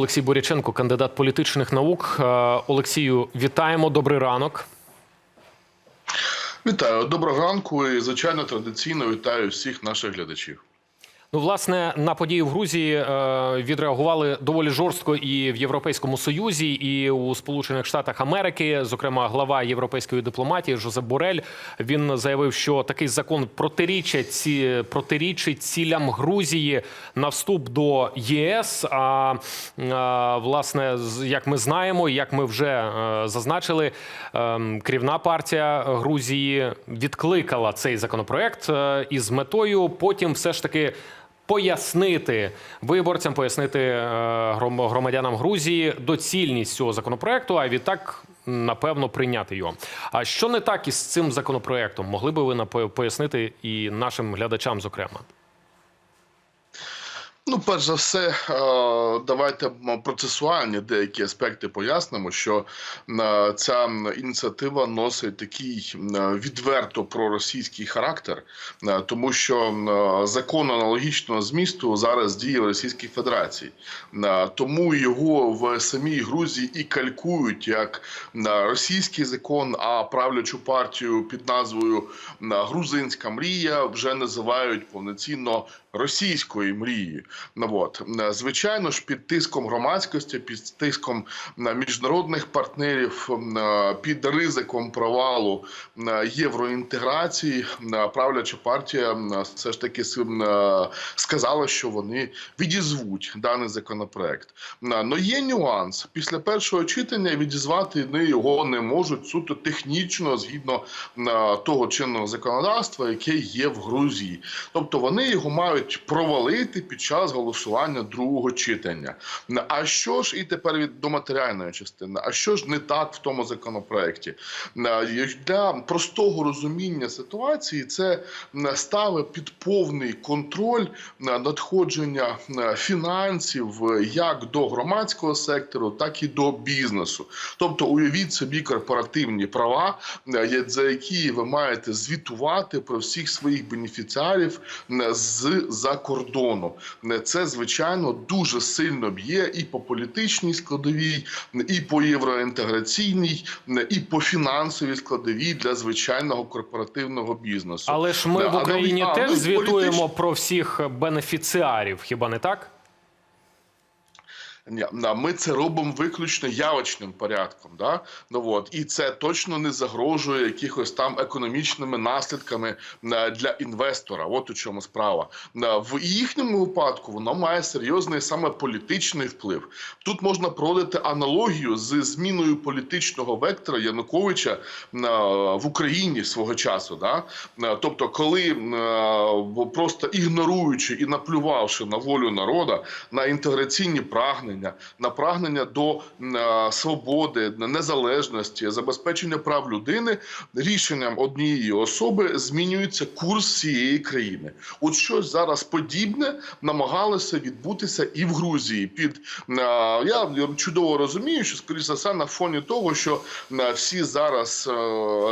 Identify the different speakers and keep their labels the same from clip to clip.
Speaker 1: Олексій Боряченко, кандидат політичних наук. Е, Олексію, вітаємо. Добрий ранок.
Speaker 2: Вітаю, доброго ранку і звичайно традиційно вітаю всіх наших глядачів.
Speaker 1: Ну, власне, на події в Грузії е, відреагували доволі жорстко і в Європейському Союзі, і у Сполучених Штатах Америки. Зокрема, глава європейської дипломатії Жозеп Борель він заявив, що такий закон протирічить ці протирічить цілям Грузії на вступ до ЄС. А власне, як ми знаємо, як ми вже е, зазначили, е, керівна партія Грузії відкликала цей законопроект е, із метою потім все ж таки пояснити виборцям, пояснити е, громадянам Грузії доцільність цього законопроекту, а відтак, напевно, прийняти його. А що не так із цим законопроектом? Могли би ви пояснити і нашим глядачам, зокрема?
Speaker 2: Ну, перш за все, е, давайте процесуальні деякі аспекти пояснимо, що е, ця ініціатива носить такий відверто проросійський характер, е, тому що закон аналогічного змісту зараз діє в Російській Федерації, тому його в самій Грузії і калькують як російський закон, а правлячу партію під назвою Грузинська мрія вже називають повноцінно російською мрією. Ну от звичайно ж, під тиском громадськості, під тиском міжнародних партнерів, е, під ризиком провалу е, євроінтеграції, е, правляча партія все ж таки сказала, що вони відізвуть даний законопроект. Но є нюанс після першого читання відізвати вони його не можуть суто технічно згідно того чинного законодавства, яке є в Грузії. Тобто вони його мають провалити під час голосування другого читання. А що ж і тепер від до матеріальної частини? А що ж не так в тому законопроекті? Для простого розуміння ситуації це ставить під повний контроль надходження фінансів е, як до громадського сектору, так і до бізнесу. Тобто, уявіть собі корпоративні права, за які ви маєте звітувати про всіх своїх бенефіціарів е, з-за кордону. Е, Це звичайно дуже сильно б'є і по політичній складовій, і по євроінтеграційній, і по фінансовій складовій для звичайного корпоративного бізнесу.
Speaker 1: Але ж ми
Speaker 2: Да,
Speaker 1: в Україні
Speaker 2: ну, а,
Speaker 1: теж
Speaker 2: ну,
Speaker 1: звітуємо
Speaker 2: політич-
Speaker 1: про всіх бенефіціарів, хіба не так?
Speaker 2: Ми це робимо виключно явочним порядком. Да? Ну, от. І це точно не загрожує якихось там економічними наслідками е, для інвестора. От у чому справа. Е, В їхньому випадку воно має серйозний саме політичний вплив. Тут можна проводити аналогію з зміною політичного вектора Януковича е, в Україні свого часу. Да? Тобто, коли просто ігноруючи і наплювавши на волю народа, на інтеграційні прагнення, на прагнення до е, свободи, незалежності, забезпечення прав людини, рішенням однієї особи змінюється курс всієї країни. От щось зараз подібне намагалося відбутися і в Грузії. Під е, я чудово розумію, що скоріше за все на фоні того, що е, всі зараз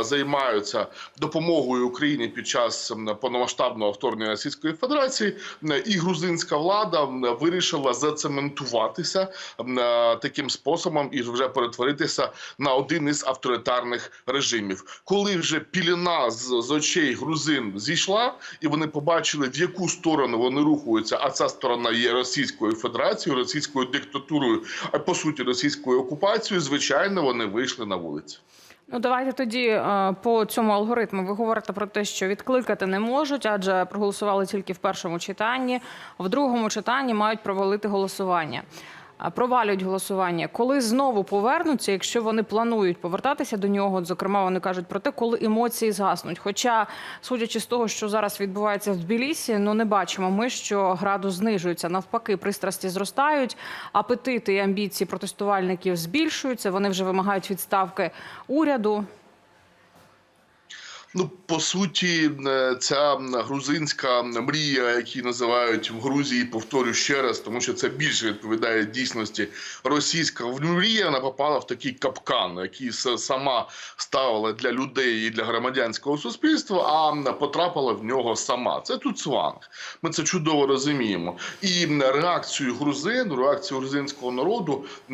Speaker 2: займаються допомогою Україні під час повномасштабного вторгнення Російської Федерації, і грузинська влада вирішила зацементуватися м, е, таким способом і вже перетворитися на один із авторитарних режимів. Коли вже піліна з, з очей грузин зійшла, і вони побачили, в яку сторону вони рухаються, а ця сторона є Російською Федерацією, російською диктатурою, а по суті російською окупацією, звичайно, вони вийшли на вулицю.
Speaker 3: Ну, давайте тоді е, по цьому алгоритму. Ви говорите про те, що відкликати не можуть, адже проголосували тільки в першому читанні. В другому читанні мають провалити голосування. Провалюють голосування. Коли знову повернуться, якщо вони планують повертатися до нього, зокрема, вони кажуть про те, коли емоції згаснуть. Хоча, судячи з того, що зараз відбувається в Тбілісі, ну не бачимо ми, що градус знижується. Навпаки, пристрасті зростають, апетити і амбіції протестувальників збільшуються. Вони вже вимагають відставки уряду.
Speaker 2: Ну, по суті, е, ця грузинська мрія, які називають в Грузії, повторю ще раз, тому що це більше відповідає дійсності. Російська мрія вона попала в такий капкан, який сама ставила для людей і для громадянського суспільства, а потрапила в нього сама. Це тут сванг. Ми це чудово розуміємо. І реакцію грузин, реакцію грузинського народу, е,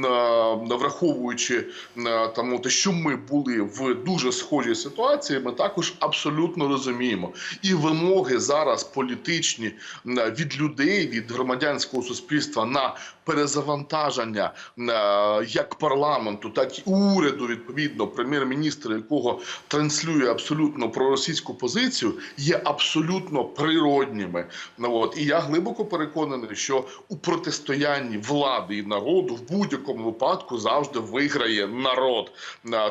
Speaker 2: враховуючи е, тому, що ми були в дуже схожій ситуації, ми також абсолютно розуміємо. І вимоги зараз політичні від людей, від громадянського суспільства на перезавантаження як парламенту, так і уряду, відповідно, прем'єр-міністр, якого транслює абсолютно проросійську позицію, є абсолютно природніми. Ну, от. І я глибоко переконаний, що у протистоянні влади і народу в будь-якому випадку завжди виграє народ.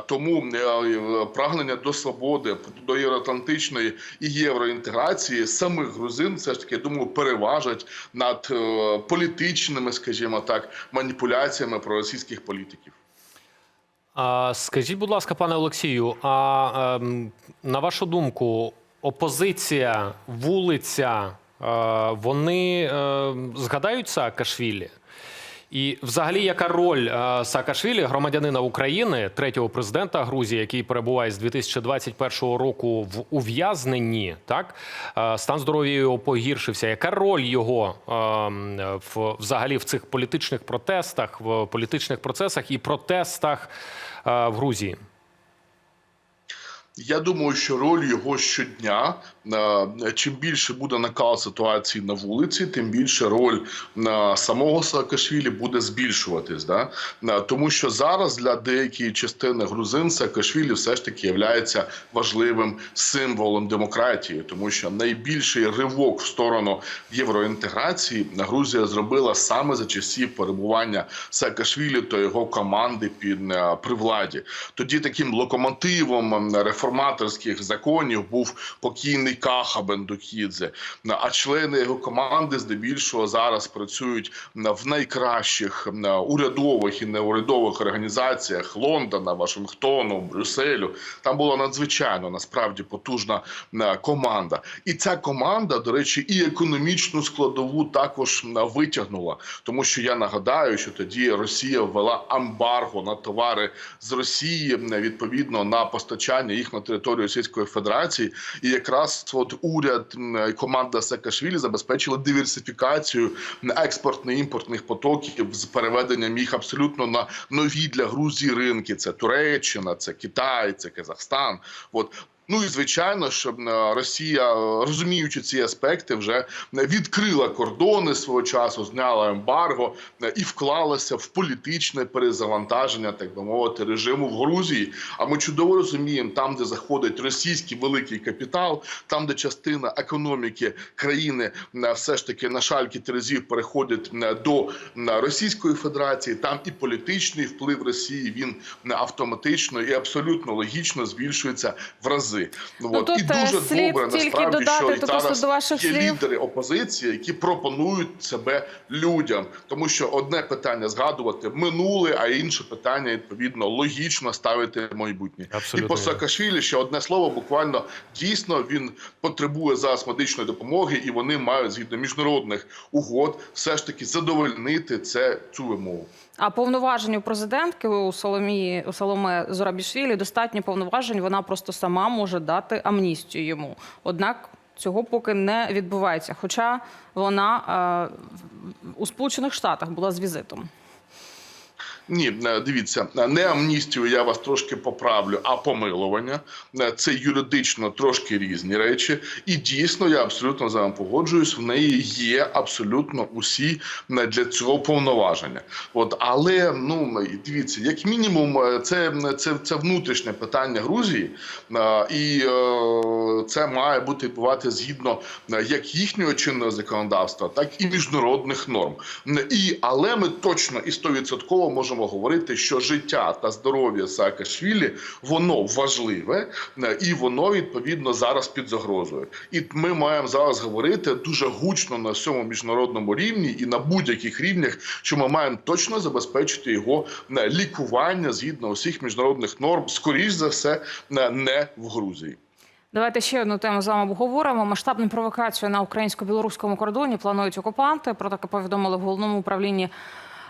Speaker 2: Тому е, е, прагнення до свободи, до євроатлантичної і євроінтеграції самих грузин все ж таки я думаю переважать над е, політичними, скажімо так, маніпуляціями проросійських політиків.
Speaker 1: А, скажіть, будь ласка, пане Олексію, а ем, на вашу думку, опозиція, вулиця, е, вони е, згадають Саакашвілі? І взагалі, яка роль е, Саакашвілі, громадянина України, третього президента Грузії, який перебуває з 2021 року в ув'язненні, так Е, стан здоров'я його погіршився. Яка роль його ем, в взагалі в цих політичних протестах, в політичних процесах і протестах е, в Грузії?
Speaker 2: Я думаю, що роль його щодня. е, Чим більше буде накал ситуації на вулиці, тим більше роль е, самого Саакашвілі буде збільшуватись. Да? Е, Тому що зараз для деякої частини грузин Саакашвілі все ж таки є важливим символом демократії, тому що найбільший ривок в сторону євроінтеграції Грузія зробила саме за часів перебування Саакашвілі та його команди під при владі. Тоді таким локомотивом м, реформаторських законів був покійний Каха Бендукідзе. А члени його команди здебільшого зараз працюють в найкращих урядових і неурядових організаціях Лондона, Вашингтону, Брюсселю. Там була надзвичайно насправді потужна команда. І ця команда, до речі, і економічну складову також витягнула, тому що я нагадаю, що тоді Росія ввела ембарго на товари з Росії відповідно на постачання їх на територію Російської Федерації. І якраз от уряд і команда Саакашвілі забезпечила диверсифікацію експортно-імпортних потоків з переведенням їх абсолютно на нові для Грузії ринки. Це Туреччина, це Китай, це Казахстан. От Ну і звичайно, щоб е, Росія, е, розуміючи ці аспекти, вже відкрила кордони свого часу, зняла ембарго е, і вклалася в політичне перезавантаження, так би мовити, режиму в Грузії. А ми чудово розуміємо, там, де заходить російський великий капітал, там, де частина економіки країни е, все ж таки на шальки терезів переходить е, до е, Російської Федерації, там і політичний вплив Росії він е, автоматично і абсолютно логічно збільшується в рази. Ну,
Speaker 3: Ну,
Speaker 2: от.
Speaker 3: тут,
Speaker 2: і
Speaker 3: е,
Speaker 2: дуже
Speaker 3: слід
Speaker 2: добре
Speaker 3: тільки
Speaker 2: насправді,
Speaker 3: додати,
Speaker 2: що і зараз
Speaker 3: до ваших
Speaker 2: є
Speaker 3: слів.
Speaker 2: лідери опозиції, які пропонують себе людям, тому що одне питання згадувати минуле, а інше питання відповідно логічно ставити майбутнє.
Speaker 1: Абсолютно
Speaker 2: І по. Саакашвілі ще одне слово. Буквально дійсно він потребує зараз медичної допомоги, і вони мають згідно міжнародних угод все ж таки задовольнити це цю вимогу.
Speaker 3: А повноважень у президентки у Соломії у Соломе Зорабішвілі достатньо повноважень. Вона просто сама може дати амністію йому. Однак цього поки не відбувається. Хоча вона е, у Сполучених Штатах була з візитом.
Speaker 2: Ні, е, дивіться, не амністію я вас трошки поправлю, а помилування. Е, Це юридично трошки різні речі. І дійсно, я абсолютно з вами погоджуюсь. В неї є абсолютно усі е, для цього повноваження. От, але ну дивіться, як мінімум, е, це, це, це внутрішнє питання Грузії, е, і е, це має бути відбувати згідно е, як їхнього чинного законодавства, так і міжнародних норм. І але ми точно і стовідсотково можемо говорити, що життя та здоров'я Саакашвілі воно важливе е, і воно відповідно зараз під загрозою. І ми маємо зараз говорити дуже гучно на всьому міжнародному рівні і на будь-яких рівнях, що ми маємо точно забезпечити його е, лікування згідно усіх міжнародних норм, скоріш за все, е, не в Грузії.
Speaker 3: Давайте ще одну тему з вами обговоримо. Масштабну провокацію на українсько-білоруському кордоні планують окупанти. Про таке повідомили в головному управлінні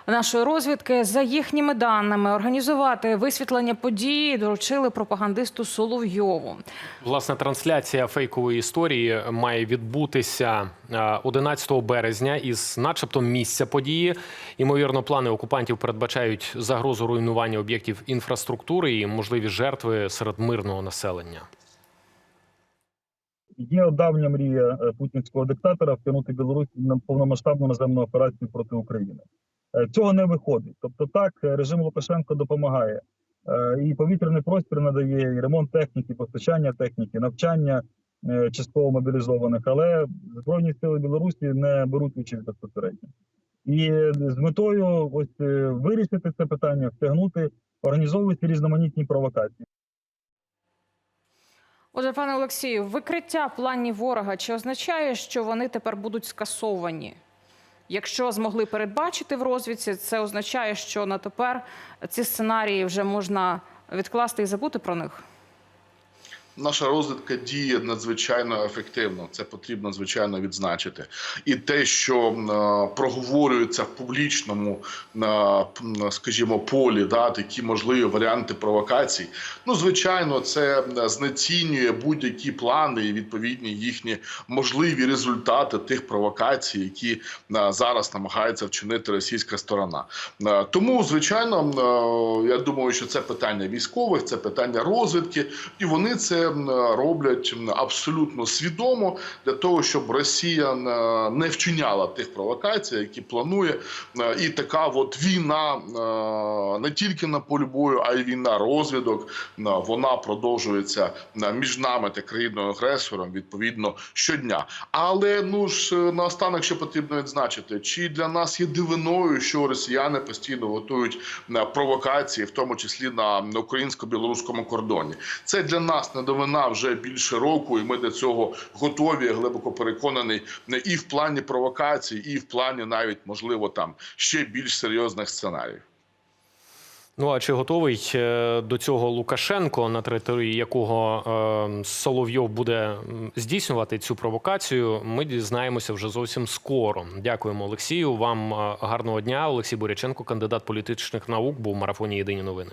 Speaker 3: нашої розвідки. За їхніми даними, організувати висвітлення події доручили пропагандисту Соловйову.
Speaker 1: Власне, трансляція фейкової історії має відбутися е, 11 березня із, начебто, місця події. Ймовірно, плани окупантів передбачають загрозу руйнування об'єктів інфраструктури і можливі жертви серед мирного населення.
Speaker 4: Є давня мрія е, путінського диктатора втягнути Білорусь на повномасштабну наземну операцію проти України. Е, Цього не виходить. Тобто, так е, режим Лукашенко допомагає Е, і повітряний простір надає, і ремонт техніки, постачання техніки, навчання частково мобілізованих, але збройні сили Білорусі не беруть участь безпосередньо. І з метою ось вирішити це питання, втягнути, організовуються різноманітні провокації.
Speaker 3: Отже, пане Олексію, викриття планів ворога чи означає, що вони тепер будуть скасовані? Якщо змогли передбачити в розвідці, це означає, що на тепер ці сценарії вже можна відкласти і забути про них.
Speaker 2: Наша розвідка діє надзвичайно ефективно. Це потрібно звичайно відзначити. І те, що е, проговорюється в публічному, скажімо, полі, да, такі можливі варіанти провокацій. Ну, звичайно, це знецінює будь-які плани і відповідні їхні можливі результати тих провокацій, які е, зараз намагається вчинити російська сторона. Е, Тому, звичайно, я думаю, що це питання військових, це питання розвідки, і вони це м, роблять абсолютно свідомо для того, щоб Росія е, не вчиняла тих провокацій, які планує. Е, І така от війна е, не тільки на полі бою, а й війна розвідок. е, Вона продовжується е, між нами та країною агресором відповідно щодня. Але ну ж е, наостанок, що потрібно відзначити, чи для нас є дивиною, що росіяни постійно готують е, провокації, в тому числі на українсько-білоруському кордоні. Це для нас не новина вже більше року, і ми до цього готові. я Глибоко переконаний не і в плані провокацій, і в плані навіть можливо там ще більш серйозних сценаріїв.
Speaker 1: Ну а чи готовий е, до цього Лукашенко, на території якого е, Соловйов буде здійснювати цю провокацію? Ми дізнаємося вже зовсім скоро. Дякуємо, Олексію. Вам е, гарного дня. Олексій Боряченко, кандидат політичних наук, був в марафоні Єдині новини.